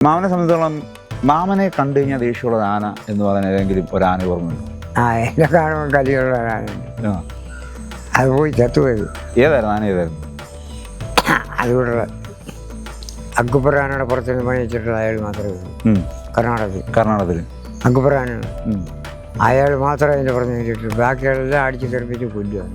മാമനെ സംബന്ധിച്ചോളം മാമനെ കണ്ടു കഴിഞ്ഞാൽ ദേഷ്യമുള്ള ആന എന്ന് പറയുന്ന ഏതെങ്കിലും ഒരു ആന ഓർമ്മയുണ്ട്? ആ എന്നെ കാണുമ്പോൾ കലിയുള്ള ഒരാളുണ്ട് ആ. അത് പോയി ചത്തുപോയത്. ഏതായിരുന്നു? ആന ഏതായിരുന്നു? അതുകൂടെ അക്ബറാനയുടെ പുറത്തുനിന്ന് പണി വെച്ചിട്ടുള്ള അയാൾ മാത്രമേ ഉള്ളൂ. കർണാടകത്തിൽ. കർണാടകത്തിൽ. അക്ബറാനാണ് അയാൾ മാത്രമേ അതിന്റെ പുറത്ത് നിന്നിട്ടുള്ളൂ ബാക്കിയെല്ലാം അടിച്ച് തെറിപ്പിച്ച് കൊല്ലുകയാണ്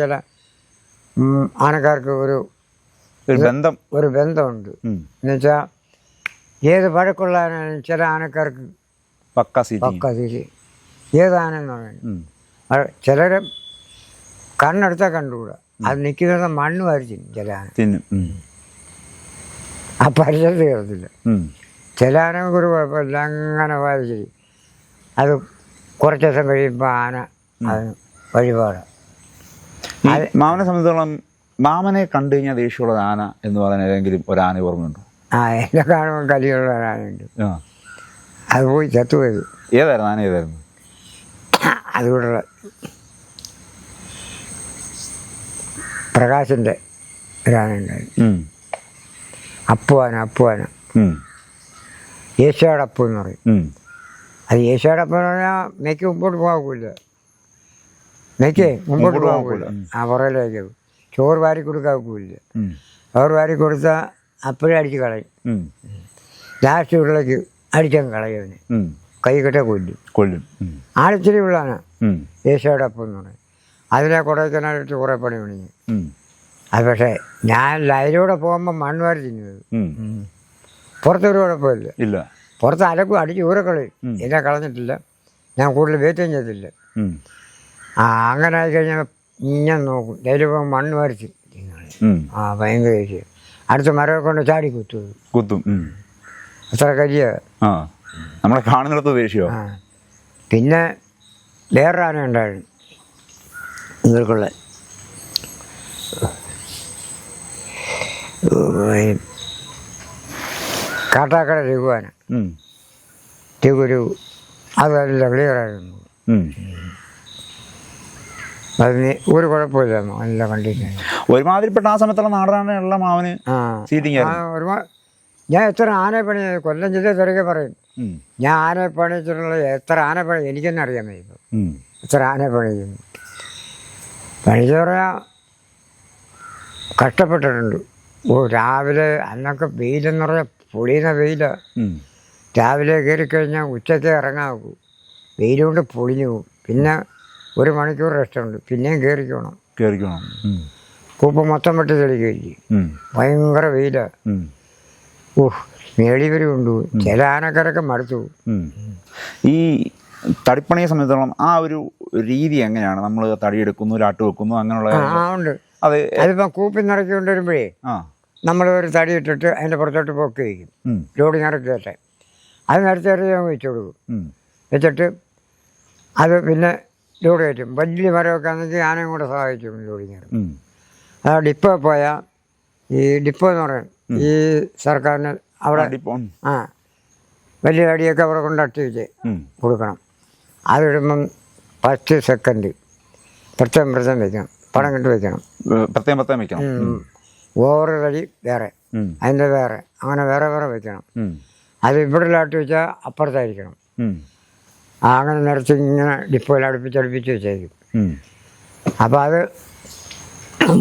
ചില ആനക്കാർക്ക് ഒരു ബന്ധം. ഒരു ബന്ധമുണ്ട്. എന്നുവെച്ചാൽ ഏത് പഴക്കമുള്ള ആനയാണെങ്കിലും ചില ആനക്കാർക്ക് പക്ക പക്ക തിരി ഏത് ഉം. ചിലർ കണ്ണെടുത്താൽ കണ്ടുകൂടാ. അത് നിൽക്കുന്നത് മണ്ണ് വാരിച്ചിന് ചില ആന. തിന്നും. ആ പരിസരത്ത് കയറത്തില്ല ചില ആനകൾക്ക് ഒരു കുഴപ്പമില്ല. അങ്ങനെ വാരിച്ച് അത് കുറച്ച് ദിവസം കഴിയുമ്പോൾ ആന അത് വഴിപാട്. ഈ മാമനെ സംബന്ധിച്ചോളം മാമനെ കണ്ടു കഴിഞ്ഞാൽ ദേഷ്യമുള്ള ആന എന്ന് പറയുന്ന ഏതെങ്കിലും ഒരു ആന ഓർമ്മയുണ്ടോ? ആ എന്നെ കാണുമ്പോൾ കലിയുള്ള ഒരാനുണ്ട് ആ. അത് പോയി ചത്തുപോയത് ഏതായിരുന്നു? ആന ഏതായിരുന്നു? അതുകൂടെ പ്രകാശന്റെ ഉം. അപ്പുവാന അപ്പുവാന ഉം. എന്ന് പറയും. ഉം. അത് ഏഷ്യാട് എന്ന് പറഞ്ഞാൽ മേക്ക് മുമ്പോട്ട് പോകില്ല മെയ്ക്ക് മുമ്പോട്ട് പോകാൻ പോകില്ല ആ പുറകിലേക്ക് ചോറ് വാരി കൊടുക്കാക്കില്ല ഉം. ചോറ് വാരി കൊടുത്താൽ അപ്പോഴേ അടിച്ച് കളയും. ലാസ്റ്റ് ഉള്ളിലേക്ക് അടിച്ചങ്ങ് കളയും അവന്. കൈ കെട്ട കൊല്ലും. കൊല്ലും. ആളിച്ചിരി ഉള്ളതാണ് ഉം. അപ്പം എന്ന് പറയും. അതിനെ കൊടൈക്കനാലിട്ട് കുറേ പണി പണിഞ്ഞു. അത് പക്ഷേ ഞാൻ ലൈനിലൂടെ പോകുമ്പോൾ മണ്ണ് വാരി തിന്നത്. പുറത്തൊരു കുഴപ്പമില്ല. ഇല്ല. പുറത്ത് അലക്കും അടിച്ച് ഊരക്കളയും. എന്നെ കളഞ്ഞിട്ടില്ല. ഞാൻ കൂടുതൽ വെയിറ്റും ചെയ്തില്ല. ആ അങ്ങനെ ആയിക്കഴിഞ്ഞാൽ ഞാൻ നോക്കും. ദൈവം മണ്ണ് വരച്ച് ആ ഭയങ്കര ദേഷ്യം. അടുത്ത മരമൊക്കെ കൊണ്ട് ചാടി കുത്തു. കുത്തും. അത്ര കരിയ. നമ്മളെ കാണുന്നിടത്ത് ദേഷ്യമോ പിന്നെ വേറൊരു ആന ഉണ്ടായിരുന്നു. ഇവർക്കുള്ള കാട്ടാക്കട രഘുവാന. രഘു രഘു. അത് നല്ല ക്ലിയറായിരുന്നു. അതിന് ഒരു കുഴപ്പമില്ലായിരുന്നു. നല്ല വണ്ടി ഒരുമാതിരിപ്പെട്ട ആ സമയത്തുള്ള നാടനാണുള്ള മാവന് ആ. സീറ്റിംഗ് ആയിരുന്നു. ഞാൻ എത്ര ആനയെ പണി കൊല്ലം ജില്ല തിരകെ പറയും. ഞാൻ ആനയെ പണിച്ചിട്ടുള്ള എത്ര ആന പണി എനിക്കെന്നെ അറിയാൻ വയ്യ എത്ര ആന പണിക്കുന്നു പണിച്ച് പറയാ കഷ്ടപ്പെട്ടിട്ടുണ്ട്. ഓ രാവിലെ അന്നൊക്കെ വെയിലെന്ന് പറഞ്ഞാൽ പൊളിയുന്ന വെയില. രാവിലെ കയറി കഴിഞ്ഞാൽ ഉച്ചയ്ക്ക് ഇറങ്ങാവൂ. വെയിൽ കൊണ്ട് പൊളിഞ്ഞു പോകും. പിന്നെ ഒരു മണിക്കൂർ റെസ്റ്റ് ഉണ്ട്. പിന്നെയും കയറിക്കോണം കയറിക്കോണം കൂപ്പ മൊത്തം വെട്ടി തെളിക്കുകയില്ലേ ഭയങ്കര വെയില. ഓഹ് മേളിവരും ഉണ്ട്. ചില ആനക്കാരൊക്കെ മടുത്തു ഈ തടിപ്പണിയെ സംബന്ധിച്ചോളം ആ ഒരു രീതി എങ്ങനെയാണ്? നമ്മൾ തടിയെടുക്കുന്നു ലാട്ട് വെക്കുന്നു അങ്ങനെയുള്ള ആ ഉണ്ട്. അത് അതിപ്പോ കൂപ്പി നിറക്കി കൊണ്ടുവരുമ്പോഴേ ആ. നമ്മൾ ഒരു തടി ഇട്ടിട്ട് അതിന്റെ പുറത്തോട്ട് പൊക്കി വയ്ക്കും ലോഡ് വെച്ചേ. അത് നേരത്തെ ഇറക്കി വെച്ചു കൊടുക്കും വെച്ചിട്ട് അത് പിന്നെ ലോഡ് കയറ്റും വലിയ മരമൊക്കെ ആണെങ്കിൽ ആനയും കൂടെ സഹായിച്ചു ലോഡിങ്. ആ ഡിപ്പോ പോയാൽ ഈ ഡിപ്പോ എന്ന് പറയും. ഈ സർക്കാരിന് അവിടെ ആ വലിയ അടിയൊക്കെ അവിടെ കൊണ്ട് വെച്ച്. കൊടുക്കണം. അതിടുമ്പം ഫസ്റ്റ് സെക്കൻഡ് പ്രത്യേകം പ്രത്യേകം വെക്കണം. പടം കിട്ടി വെക്കണം. പ്രത്യേകം പ്രത്യേകം വെക്കണം. ഓവർ വഴി വേറെ. അതിന്റെ വേറെ. അങ്ങനെ വേറെ വേറെ വെക്കണം. അത് ഇവിടെ ലാട്ട് വെച്ചാൽ അപ്പുറത്തായിരിക്കണം. അങ്ങനെ നിറച്ച് ഇങ്ങനെ ഡിപ്പോയിൽ അടുപ്പിച്ച് അടുപ്പിച്ച് വെച്ചേക്കും. അപ്പോൾ അത്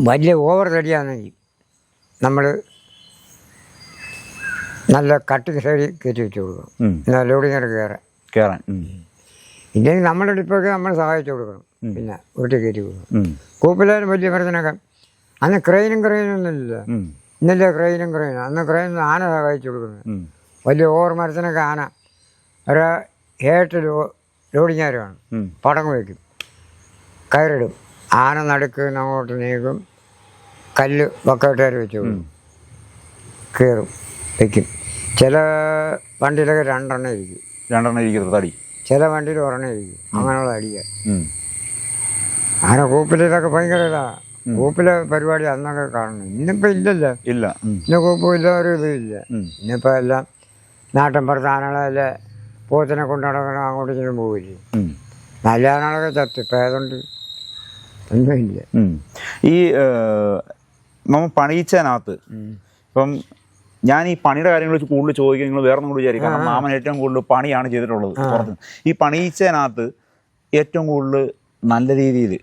വലിയ ഓവർ തടിയാണെങ്കിൽ നമ്മൾ നല്ല കട്ടിങ് സൈഡിൽ കയറ്റി വെച്ച് കൊടുക്കണം. എന്നാൽ ലോഡിങ് കയറാൻ കയറാൻ ഇല്ലെങ്കിൽ നമ്മുടെ ഡിപ്പോയ്ക്ക് നമ്മൾ സഹായിച്ചു കൊടുക്കണം. പിന്നെ വീട്ടിൽ കയറ്റി കൊടുക്കണം. കൂപ്പിലായാലും വലിയ മരത്തിനൊക്കെ അന്ന് ക്രെയിനും ക്രെയിനും ഒന്നുമില്ല. ഇന്നല്ലേ ക്രെയിനും ക്രെയിനും. അന്ന് ക്രെയിനും ആന സഹായിച്ചു കൊടുക്കുന്നത്. വലിയ ഓവർ മരത്തിനൊക്കെ ആന. ഒരു ഏട്ട് ലോ ലോഡിങ്ങാരുമാണ് ഉം. പടങ്ങ് വയ്ക്കും. കയറിടും. ആന നടുക്ക് അങ്ങോട്ട് നീക്കും. കല്ല് ബക്കോട്ടുകാർ വെച്ചു കൊടുക്കും കയറും വയ്ക്കും ചില വണ്ടിയിലൊക്കെ രണ്ടെണ്ണം ഇരിക്കും. രണ്ടെണ്ണം ഇരിക്കുന്നത് തടി. ചില വണ്ടിയിൽ ഒരെണ്ണം ഇരിക്കും. അങ്ങനെയുള്ള അടിക്കുക ഉം. ആന കൂപ്പിലൊക്കെ ഭയങ്കര ഇതാ. കൂപ്പിലെ പരിപാടി അന്നൊക്കെ കാണണം. ഇന്നിപ്പോൾ ഇല്ലല്ലോ. ഇല്ല. ഇന്ന് കൂപ്പില്ല ഒരു ഇതും ഇല്ല. ഇന്നിപ്പോൾ എല്ലാം നാട്ടിൻ പുറത്ത് ആനകളെ പോത്തിനെ കൊണ്ട് നടക്കണം അങ്ങോട്ട് ഇങ്ങോട്ടും പോവില്ലേ. നല്ലതാണൊക്കെ ചത്തി ഇപ്പം ഏതുകൊണ്ട് ഒന്നുമില്ല ഈ നമ്മൾ നമ്മ പണിയിച്ചതിനകത്ത് ഇപ്പം ഞാൻ ഈ പണിയുടെ കാര്യങ്ങൾ വെച്ച് കൂടുതൽ ചോദിക്കുക നിങ്ങൾ വേറെ ഒന്നും കൂടി വിചാരിക്കും. കാരണം മാമൻ ഏറ്റവും കൂടുതൽ പണിയാണ് ചെയ്തിട്ടുള്ളത് പുറത്ത്. ഈ പണിയിച്ചതിനകത്ത് ഏറ്റവും കൂടുതൽ നല്ല രീതിയിൽ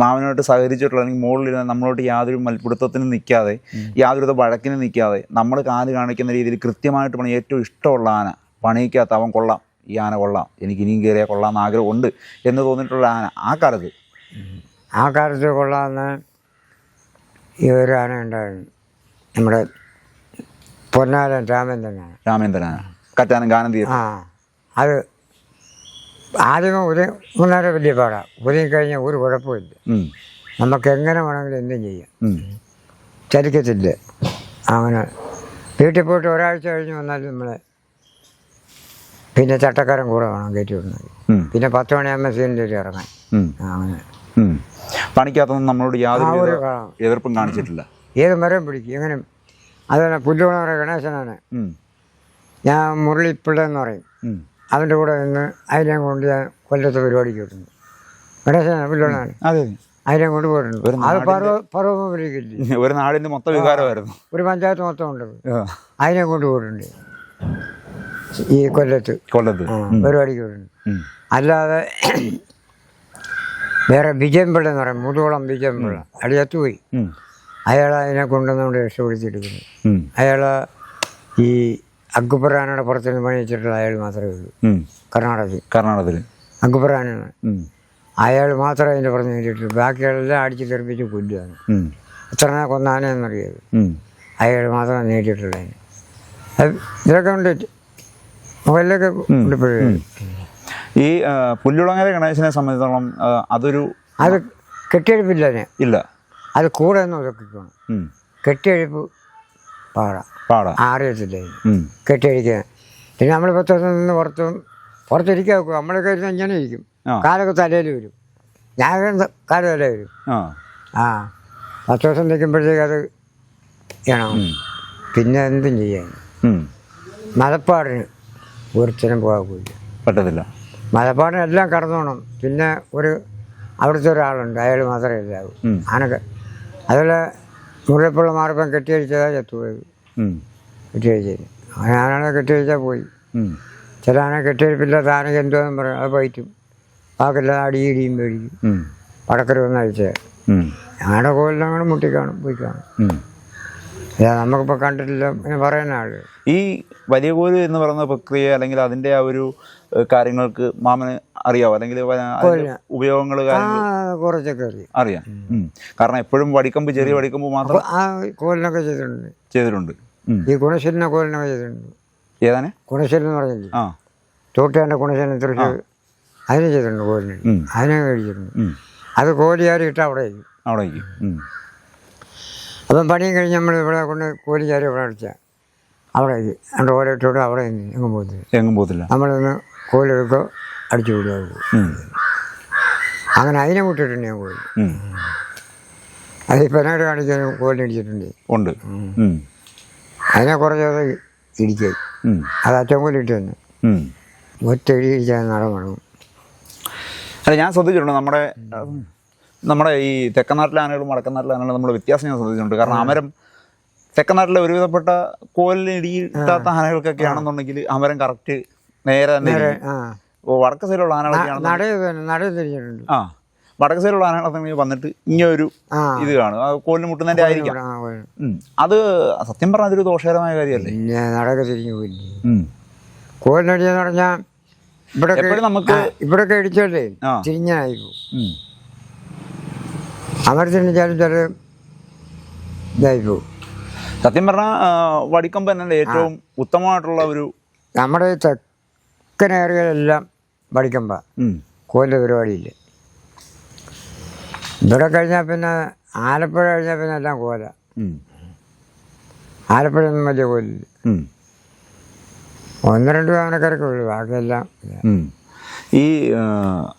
മാമനോട്ട് സഹകരിച്ചിട്ടുള്ള അല്ലെങ്കിൽ മുകളിൽ നമ്മളോട്ട് യാതൊരു മൽപിടുത്തത്തിനും നിൽക്കാതെ യാതൊരു വഴക്കിനും നിൽക്കാതെ നമ്മൾ കാൽ കാണിക്കുന്ന രീതിയിൽ കൃത്യമായിട്ട് പണി ഏറ്റവും ഇഷ്ടമുള്ള ആന പണിയിക്കാത്ത അവൻ കൊള്ളാം ഈ ആന കൊള്ളാം എനിക്ക് ഇനിയും കയറിയാൽ കൊള്ളാം എന്ന് ആഗ്രഹമുണ്ട് എന്ന് തോന്നിയിട്ടുള്ള ആന ആ കാലത്ത്. ആ കാലത്ത് കൊള്ളാമെന്ന് ഈ ഒരു ആന ഉണ്ടായിരുന്നു. നമ്മുടെ പൊന്നാലൻ രാമേന്ദ്രൻ രാമേന്ദ്രൻ രാമേന്ദ്രനാണ്. കറ്റാനം ഗാനം തീർ ആ അത് ആദ്യമേ ഒരു മൂന്നാൽ വലിയ പാടാണ് ഒതുങ്ങി കഴിഞ്ഞാൽ ഒരു കുഴപ്പമില്ല. നമുക്ക് എങ്ങനെ വേണമെങ്കിലും എന്തും ചെയ്യാം. ചരിക്കത്തില്ല ചലിക്കത്തില്ല. അങ്ങനെ വീട്ടിൽ പോയിട്ട് ഒരാഴ്ച കഴിഞ്ഞ് വന്നാൽ നമ്മളെ പിന്നെ ചട്ടക്കാരൻ കൂടെ വേണം കയറ്റി വിടുന്നത്. പിന്നെ പത്ത് മണിയാകുമ്പോൾ സീനിലേക്ക് ഇറങ്ങാൻ. അങ്ങനെ. പണിക്കകത്തൊന്നും നമ്മളോട് യാതൊരു എതിർപ്പും കാണിച്ചിട്ടില്ല. ഏത് മരം പിടിക്കും. എങ്ങനെ അതുപോലെ പുല്ലുകുളങ്ങര ഗണേശനാണ്. ഞാൻ മുരളിപ്പിള്ള എന്ന് പറയും. അതിന്റെ അവന്റെ കൂടെ നിന്ന് അതിനെ കൊണ്ട് ഞാൻ കൊല്ലത്തെ പരിപാടിക്ക് വിട്ടുന്നു ഗണേശനാണ് പുല്ലുകൊണ്ടാണ്. അതെ. അതിനെ കൊണ്ട് പോയിട്ടുണ്ട്. അത് പർവ പർവതത്തിലേക്കില്ലേ ഒരു നാടിന്റെ മൊത്തം വികാരമായിരുന്നു. ഒരു പഞ്ചായത്ത് മൊത്തം ഉണ്ട്. അതിനെ കൊണ്ട് പോയിട്ടുണ്ട്. ഈ കൊല്ലത്ത്. കൊല്ലത്ത്. പരിപാടിക്ക് വരുന്നു. അല്ലാതെ വേറെ വിജയംപിള്ള എന്ന് പറയും. മുതുകുളം വിജയംപിള്ള. അടിയത്ത് പോയി. അയാൾ അതിനെ കൊണ്ടുവന്നുകൊണ്ട് രക്ഷപ്പെടുത്തിയെടുക്കുന്നു. അയാൾ ഈ അക്കുപുറാനയുടെ പുറത്തുനിന്ന് പണിയിച്ചിട്ടുള്ള അയാൾ മാത്രമേ ഉള്ളൂ. കർണാടകത്തിൽ. കർണാടകത്തിൽ. അക്ബറാനാണ്. അയാൾ മാത്രമേ അതിന്റെ പുറത്ത് നേരിട്ടുള്ളൂ ബാക്കിയെല്ലാം അടിച്ച് തെറിപ്പിച്ച് കൊല്ലുകയാണ്. എത്ര കൊന്നാനെന്നറിയത്. അയാൾ മാത്രമേ നേടിയിട്ടുള്ളതിന് ഇതൊക്കെ ഉണ്ട് ഉണ്ട് ഈ പുല്ലുളങ്ങര ഗണേശനെ സംബന്ധിച്ചിടത്തോളം അതൊരു അത് കെട്ടിയെഴുപ്പില്ല ഇല്ല. അത് കൂടെ ഒതുക്കിക്കണം ഉം. കെട്ടിയെടുപ്പ് പാടാം. പാടാ. അറിയത്തില്ല കെട്ടിയടിക്കാൻ. പിന്നെ നമ്മൾ പത്ത് ദിവസം നിന്ന് പുറത്തും പുറത്തിരിക്കാൻ വെക്കും നമ്മളൊക്കെ ഇരുന്ന് ഇങ്ങനെ ഇരിക്കും. കാലൊക്കെ തലയിൽ വരും. ഞാൻ കാല തല വരും. ആ. പത്ത് ദിവസം നിൽക്കുമ്പോഴത്തേക്ക് അത് ചെയ്യണം പിന്നെ എന്തും ചെയ്യാൻ. ഉം. ഒരുത്തരം പോകില്ല പറ്റത്തില്ല. മലപ്പാടം എല്ലാം കടന്നോണം. പിന്നെ ഒരു അവിടുത്തെ ഒരാളുണ്ട് അയാൾ മാത്രമേ ഇല്ലാവൂ. അങ്ങനെ ആനക്ക് അതുപോലെ മുറിയപ്പുള്ള മാർപ്പം കെട്ടിയടിച്ചതാ ചത്തുപോയത്. ഉം. കെട്ടിയടിച്ചത് അങ്ങനെ കെട്ടിയടിച്ചാൽ പോയി. ചില ആന കെട്ടിയെടുപ്പില്ലാത്ത ആനയ്ക്ക് എന്തോന്നും പറയും അത് പയറ്റും ബാക്കില്ല അടിയിടിയും പേടിക്കും. ഉം. വടക്കര വന്ന് അഴിച്ചത് ഉം. ഞങ്ങളുടെ കോലിലങ്ങനെ മുട്ടി കാണും പോയി കാണും. നമുക്കിപ്പോൾ കണ്ടിട്ടില്ല. പിന്നെ പറയുന്ന ആൾ. ഈ വലിയ കോൽ എന്ന് പറയുന്ന പ്രക്രിയ അല്ലെങ്കിൽ അതിന്റെ ആ ഒരു കാര്യങ്ങൾക്ക് മാമന് അറിയാവോ? അല്ലെങ്കിൽ ഉപയോഗങ്ങൾ കുറച്ചൊക്കെ അറിയാം. അറിയാം. കാരണം എപ്പോഴും വടിക്കമ്പ് ചെറിയ വടിക്കമ്പ് മാത്രം ആ കോലിനൊക്കെ ചെയ്തിട്ടുണ്ട്. ചെയ്തിട്ടുണ്ട്. ഈ ഗുണശീലന കോലിനൊക്കെ ചെയ്തിട്ടുണ്ട്. ഏതാണ്? ഗുണശീലം എന്ന് പറഞ്ഞില്ലേ? ആ. തോട്ടിയാന്റെ ഗുണശീലനെ തൃശ്ശൂർ അതിന് ചെയ്തിട്ടുണ്ട് കോലിന്. അതിനെ കഴിച്ചിട്ടുണ്ട്. അത് കോലിയാരി ഇട്ട് അവിടെ ഉം. അപ്പം പണിയും കഴിഞ്ഞ് നമ്മൾ ഇവിടെ കൊണ്ട് കോലിയാരി ഇവിടെ അടിച്ചാൽ അവിടെ എന്റെ അവിടെ ഓരോ ഇട്ടോട് അവിടെ എങ്ങും പോകത്തില്ല. എങ്ങും പോകത്തില്ല. നമ്മളൊന്ന് കോലെടുക്കോ അടിച്ചു വിടുക. അങ്ങനെ അതിനെ വിട്ടിട്ടുണ്ട് ഞാൻ കോഴി. അത് പെനാട് കാണിക്കാൻ കോലിന് ഇടിച്ചിട്ടുണ്ട്. ഉണ്ട്. അതിനെ കുറച്ചത് ഇടിക്കായി. അത് അച്ഛൻ കോലി ഇട്ട് തന്നെ ഒറ്റ ഇടി ഇടിച്ചാൽ നടന്നു അല്ല ഞാൻ ശ്രദ്ധിച്ചിട്ടുണ്ട് നമ്മുടെ നമ്മുടെ ഈ തെക്കനാട്ടിലെ ആനകളും വടക്കനാട്ടിലെ ആനകളും നമ്മൾ വ്യത്യാസം ഞാൻ ശ്രദ്ധിച്ചിട്ടുണ്ട്. കാരണം അമരം തെക്കനാട്ടിലെ ഒരുവിധപ്പെട്ട കോലിനിടിയിട്ടാത്ത ആനകൾക്കൊക്കെ ആണെന്നുണ്ടെങ്കിൽ അമരം കറക്റ്റ് നേരെ തന്നെ വടക്ക സൈഡിലുള്ള ആനകളൊക്കെയാണ് ആ. വടക്ക് സൈഡിലുള്ള ആനകളൊക്കെ വന്നിട്ട് ഇങ്ങനെ ഒരു ഇത് കാണും. കോലിന് മുട്ടുന്നതിന്റെ ആയിരിക്കാം. അത് സത്യം പറഞ്ഞാൽ അതൊരു ദോഷകരമായ കാര്യമല്ലേ? നടക്കെ തിരിഞ്ഞു പോയില്ലേ. കോലിനടിയെന്ന് പറഞ്ഞാൽ ഇവിടെ നമുക്ക് ഇവിടൊക്കെ ഇടിച്ചോണ്ടേ ആ. തിരിഞ്ഞായി പോകും ഉം. അമർത്തിച്ചാലും ചില ഇതായി പോകും സത്യം പറഞ്ഞാൽ വടിക്കമ്പ് തന്നെ ഏറ്റവും ഉത്തമമായിട്ടുള്ള ഒരു നമ്മുടെ തെക്കൻ ഏറിയതെല്ലാം വടിക്കമ്പ. കോലിന്റെ പരിപാടിയില്ല? ഇവിടെ കഴിഞ്ഞാൽ പിന്നെ ആലപ്പുഴ കഴിഞ്ഞാൽ പിന്നെ എല്ലാം കോല. ആലപ്പുഴ ആലപ്പുഴയൊന്നും വലിയ കോലില്ല. ഒന്ന് രണ്ട് ആനക്കാരൊക്കെ ഉള്ളു. ബാക്കിയെല്ലാം ഈ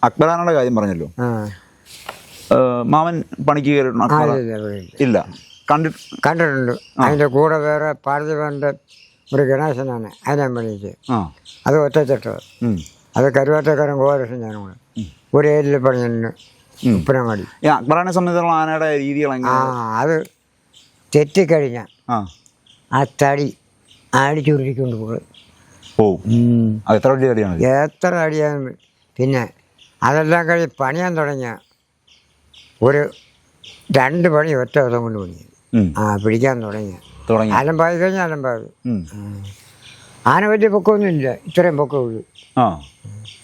അക്ബറാനയുടെ കാര്യം പറഞ്ഞല്ലോ. മാമൻ പണിക്ക് കയറിയിട്ടുണ്ടോ? ഇല്ല, കണ്ടിട്ട് കണ്ടിട്ടുണ്ട്. അതിന്റെ കൂടെ വേറെ പാർത്ഥിവന്റെ ഒരു ഗണേശനാണ്. അതിനെ പണിക്ക് അത് ഒറ്റച്ചട്ടത് അത് കരുവാറ്റക്കാരൻ ഗോപാലകൃഷ്ണൻ ഞാനും കൂടെ. ഒരു ഏരിയയിൽ പണിയുണ്ട് ഉപ്പനങ്ങാടി. അക്ബറാനെ സംബന്ധിച്ചുള്ള ആനയുടെ രീതികൾ ആ അത് തെറ്റിക്കഴിഞ്ഞാൽ ആ. തടി അടിച്ചുരുട്ടിക്കൊണ്ട് പോകും. എത്ര അടിയാണ് പിന്നെ അതെല്ലാം കഴിഞ്ഞ് പണിയാൻ തുടങ്ങിയ ഒരു രണ്ട് പണി ഒറ്റ ദിവസം കൊണ്ട് പണി ആ പിടിക്കാൻ തുടങ്ങി. തുടങ്ങി അലമ്പായി കഴിഞ്ഞാൽ അലമ്പാകും ഉം. ആന വലിയ പൊക്കമൊന്നുമില്ല. ഇത്രയും പൊക്കമുള്ളൂ ആ.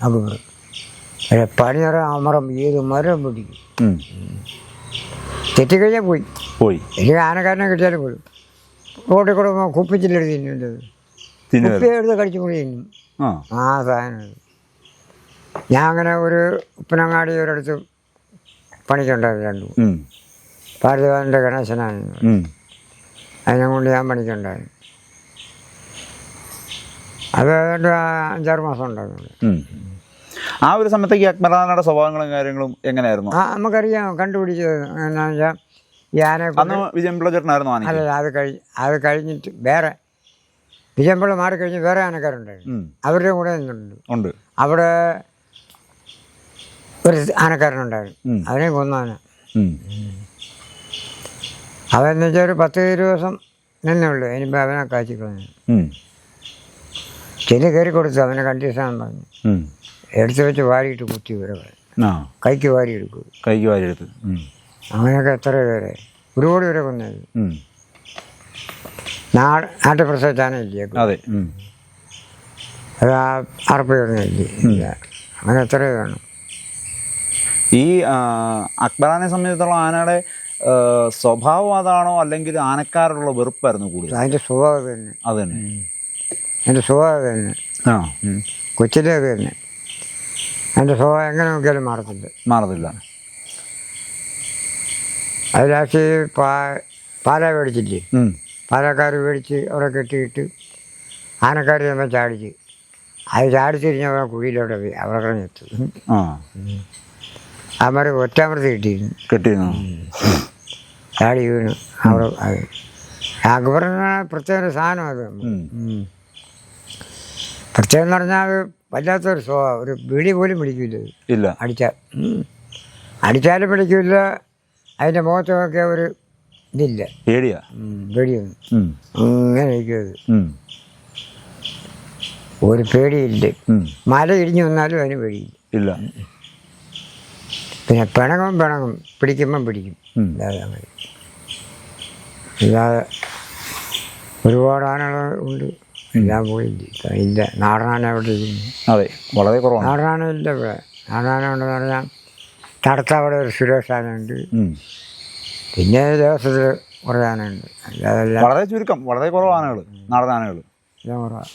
അപ്പോൾ പണിയറ അമരം ഏത് മരം പിടിക്കും. തെറ്റിക്കഴിഞ്ഞാൽ പോയി. പോയി. എനിക്ക് ആനക്കാരനെ കിട്ടിയാലും പോലും റോഡിൽ കൂടെ കുപ്പിച്ചില്ലെടുത്ത് തിന്നുണ്ടത് തിന്നു എടുത്ത് കടിച്ചു കൂടി തിന്നും. ആ സാധനം. ഞാൻ അങ്ങനെ ഒരു ഉപ്പനങ്ങാടി ഒരിടത്ത് പണിക്കുണ്ടായിരുന്നു രണ്ടു ഉം. ഗണേശനായിരുന്നു. അതിനെ കൊണ്ട് ഞാൻ പണിക്കുണ്ടായിരുന്നു അത് ഏതാണ്ട് അഞ്ചാറ് മാസം ഉണ്ടായിരുന്നു. ആ ഒരു സമയത്തേക്ക് അക്ബറാനയുടെ സ്വഭാവങ്ങളും കാര്യങ്ങളും എങ്ങനെയായിരുന്നു? ആ നമുക്കറിയാം കണ്ടുപിടിച്ചത് എന്നാ വെച്ചാൽ ഈ ആനെ അന്ന് ചേട്ടനായിരുന്നു ആന അല്ല അത് കഴിഞ്ഞ് അത് കഴിഞ്ഞിട്ട് വേറെ. വിജയമ്പളം മാറിക്കഴിഞ്ഞ് വേറെ ആനക്കാരുണ്ടായിരുന്നു. അവരുടെ കൂടെ നിന്നുണ്ട് ഉണ്ട്. അവിടെ ഒരു ആനക്കാരനുണ്ടായിരുന്നു. അവനെ കൊന്നാന അവനെന്ന് വെച്ചാൽ ഒരു പത്ത് ദിവസം നിന്നേ ഉള്ളൂ. ഇനിയിപ്പോൾ അവനെ കാച്ചി കളഞ്ഞു. ചെല്ലി കയറി കൊടുത്തു. അവനെ കണ്ടീഷൻ പറഞ്ഞു. എടുത്തു വെച്ച് വാരിയിട്ട് കുത്തി ഇവരെ ആ. കൈക്ക് വാരി എടുക്കും കൈക്ക് വാരി എടുത്തു അങ്ങനെയൊക്കെ എത്ര പേരെ? ഒരുപാട് പേരെ കൊന്നത്. ഉം. നാ നാട്ടിൽ പ്രസവിച്ചാനില്ലേ അതെ. അത് ആ അറപ്പ് വരുന്നില്ലേ അങ്ങനെ എത്ര വേണം? ഈ അക്ബറാനെ സംബന്ധിച്ചിടത്തോളം ആനയുടെ സ്വഭാവം അതാണോ അല്ലെങ്കിൽ ആനക്കാരോടുള്ള വെറുപ്പായിരുന്നു കൂടുതൽ? അതിന്റെ സ്വഭാവം തന്നെ. അത് തന്നെ എന്റെ സ്വഭാവം തന്നെ. ആ. കൊച്ചിന്റെ അത് തന്നെ. എന്റെ സ്വഭാവം എങ്ങനെ നോക്കിയാലും മാറത്തില്ല. മാറത്തില്ല. അത് ലാസ്റ്റ് പാ പാല മേടിച്ചില്ലേ. പാലക്കാർ മേടിച്ച് അവിടെ കെട്ടിയിട്ട് ആനക്കാർ നമ്മൾ ചാടിച്ച്. അത് ചാടിച്ചിരിഞ്ഞ അവൻ കുഴിയിലോട്ട് പോയി. അവിടെ കിടന്നെത്തും ആ. അവന്മാർ ഒറ്റാമൃതി കിട്ടിയിരുന്നു. കിട്ടിയിരുന്നു. താടി വീണു. അവിടെ അത്. അക്ബറിന് പ്രത്യേക ഒരു സാധനം അത്. പ്രത്യേകം എന്ന് പറഞ്ഞാൽ അത് വല്ലാത്തൊരു സ്വഭാവം. ഒരു വിളി പോലും പിടിക്കില്ല ഇല്ല. അടിച്ചാൽ. അടിച്ചാലും പിടിക്കില്ല അതിന്റെ മുഖത്തൊക്കെ ഒരു ഇതില്ല. പേടിയാ. പേടിയൊന്നും അങ്ങനെ ഇങ്ങനെ ഇരിക്കും അത് ഉം. ഒരു പേടിയില്ല. മല ഇടിഞ്ഞു വന്നാലും അതിന് പേടിയില്ല. ഇല്ല. പിന്നെ പിണങ്ങും പിണങ്ങും. പിടിക്കുമ്പം പിടിക്കും. അല്ലാതെ ഒരുപാട് ആനകൾ ഉണ്ട്. എല്ലാം പോയില്ല? ഇല്ല നാടനാന അവിടെ ഇരിക്കുന്നു. അതെ വളരെ കുറവാണ്. നാടനാന ഇല്ല ഇവിടെ. നാടനാന ഉണ്ടെന്ന് പറഞ്ഞാൽ തടത്തവിടെ ഒരു സുരേഷ് ആനയുണ്ട് പിന്നെ ദേവസ്വത്തിൽ കുറേ ആനയുണ്ട്. അല്ലാതെ വളരെ ചുരുക്കം. വളരെ കുറവ് ആനകൾ നാടൻ എല്ലാം കുറവാണ്